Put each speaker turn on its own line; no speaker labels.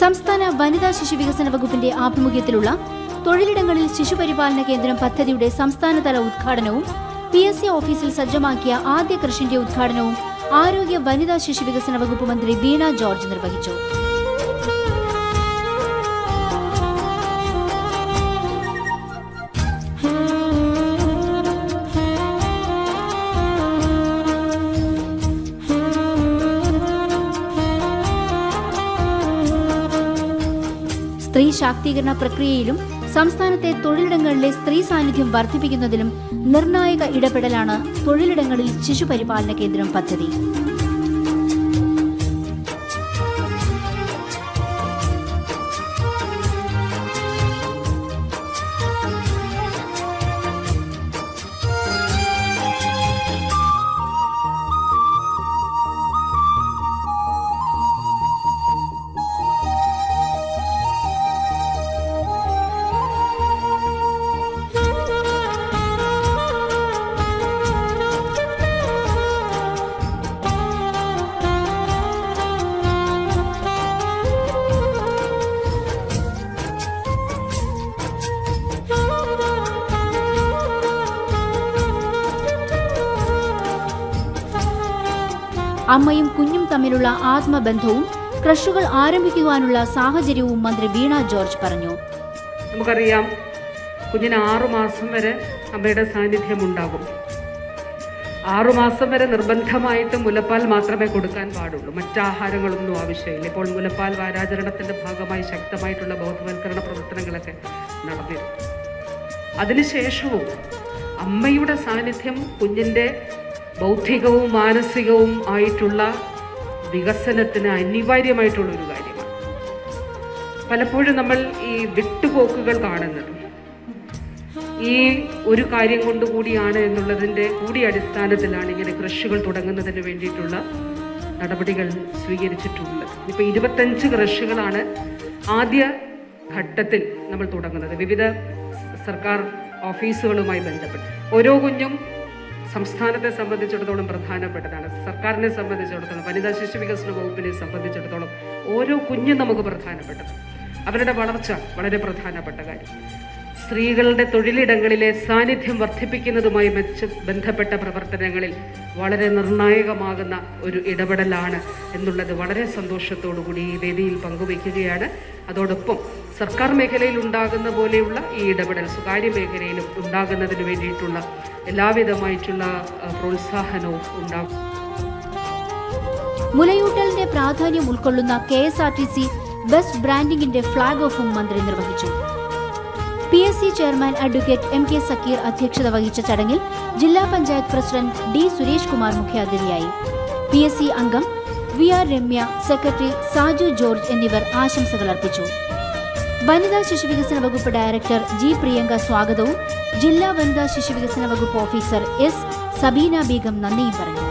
സംസ്ഥാന വനിതാ ശിശു വികസന വകുപ്പിന്റെ ആഭിമുഖ്യത്തിലുള്ള തൊഴിലിടങ്ങളിൽ ശിശുപരിപാലന കേന്ദ്രം പദ്ധതിയുടെ സംസ്ഥാനതല ഉദ്ഘാടനവും പി എസ് സി ഓഫീസിൽ സജ്ജമാക്കിയ ആദ്യ കൃഷിന്റെ ഉദ്ഘാടനവും ആരോഗ്യ വനിതാ ശിശു വികസന വകുപ്പ് മന്ത്രി വീണ ജോർജ് നിർവഹിച്ചു. സ്ത്രീ ശാക്തീകരണ പ്രക്രിയയിലും സംസ്ഥാനത്തെ തൊഴിലിടങ്ങളിലെ സ്ത്രീ സാന്നിധ്യം വർദ്ധിപ്പിക്കുന്നതിലും നിർണായക ഇടപെടലാണ് തൊഴിലിടങ്ങളിൽ ശിശുപരിപാലന കേന്ദ്രം പദ്ധതി. അമ്മയും കുഞ്ഞും തമ്മിലുള്ള ആത്മബന്ധവും ക്രഷുകൾ ആരംഭിക്കുവാനുള്ള സാഹചര്യവും മന്ത്രി വീണ ജോർജ് പറഞ്ഞു.
നമുക്കറിയാം കുഞ്ഞിന് ആറുമാസം വരെ അമ്മയുടെ സാന്നിധ്യം ഉണ്ടാകും ആറുമാസം വരെ നിർബന്ധമായിട്ട് മുലപ്പാൽ മാത്രമേ കൊടുക്കാൻ പാടുള്ളൂ. മറ്റാഹാരങ്ങളൊന്നും ആവശ്യമില്ല. ഇപ്പോൾ മുലപ്പാൽ വാരാചരണത്തിന്റെ ഭാഗമായി ശക്തമായിട്ടുള്ള ബോധവൽക്കരണ പ്രവർത്തനങ്ങളൊക്കെ നടന്നിരുന്നു. അതിനുശേഷവും അമ്മയുടെ സാന്നിധ്യം കുഞ്ഞിന്റെ ബൗദ്ധികവും മാനസികവും ആയിട്ടുള്ള വികസനത്തിന് അനിവാര്യമായിട്ടുള്ളൊരു കാര്യമാണ്. പലപ്പോഴും നമ്മൾ ഈ വിട്ടുപോക്കുകൾ കാണുന്നത്. ഈ ഒരു കാര്യം കൊണ്ടുകൂടിയാണ് എന്നുള്ളതിന്റെ കൂടി അടിസ്ഥാനത്തിലാണ് ഇങ്ങനെ ക്രഷുകൾ തുടങ്ങുന്നതിന് വേണ്ടിയിട്ടുള്ള നടപടികൾ സ്വീകരിച്ചിട്ടുള്ളത്. ഇപ്പോൾ ഇരുപത്തഞ്ച് ക്രഷുകളാണ് ആദ്യ ഘട്ടത്തിൽ നമ്മൾ തുടങ്ങുന്നത്. വിവിധ സർക്കാർ ഓഫീസുകളുമായി ബന്ധപ്പെട്ട്. ഓരോ കുഞ്ഞും സംസ്ഥാനത്തെ സംബന്ധിച്ചിടത്തോളം പ്രധാനപ്പെട്ടതാണ്. സർക്കാരിനെ സംബന്ധിച്ചിടത്തോളം വനിതാ ശിശു വികസന വകുപ്പിനെ സംബന്ധിച്ചിടത്തോളം ഓരോ കുഞ്ഞും നമുക്ക് പ്രധാനപ്പെട്ടത്. അവരുടെ വളർച്ച വളരെ പ്രധാനപ്പെട്ട കാര്യം. സ്ത്രീകളുടെ തൊഴിലിടങ്ങളിലെ സാന്നിധ്യം വർദ്ധിപ്പിക്കുന്നതുമായി മെച്ച ബന്ധപ്പെട്ട പ്രവർത്തനങ്ങളിൽ വളരെ നിർണായകമാകുന്ന ഒരു ഇടപെടലാണ് എന്നുള്ളത് വളരെ സന്തോഷത്തോടു കൂടി ഈ വേദിയിൽ പങ്കുവയ്ക്കുകയാണ്. അതോടൊപ്പം സർക്കാർ മേഖലയിൽ ഉണ്ടാകുന്ന പോലെയുള്ള ഈ ഇടപെടൽ സ്വകാര്യ മേഖലയിലും ഉണ്ടാകുന്നതിന് വേണ്ടിയിട്ടുള്ള എല്ലാവിധമായിട്ടുള്ള പ്രോത്സാഹനവും ഉണ്ടാകും
മുലയൂട്ടലിന്റെ പ്രാധാന്യം ഉൾക്കൊള്ളുന്ന K S R T C bus ബ്രാൻഡിംഗിന്റെ flag ഓഫും മന്ത്രി നിർവഹിച്ചു. P S C chairman advocate M K Zakir അധ്യക്ഷത വഹിച്ച ചടങ്ങിൽ ജില്ലാ പഞ്ചായത്ത് പ്രസിഡന്റ് ഡി സുരേഷ് കുമാർ മുഖ്യാതിഥിയായി. പി എസ് സി അംഗം V R Ramya secretary Saju George എന്നിവർ ആശംസകൾ അർപ്പിച്ചു. വനിതാ ശിശുവികസന വകുപ്പ് ഡയറക്ടർ ജി പ്രിയങ്ക സ്വാഗതവും ജില്ലാ വനിതാ ശിശുവികസന വകുപ്പ് ഓഫീസർ എസ് സബീന ബീഗം നന്ദിയും പറഞ്ഞു.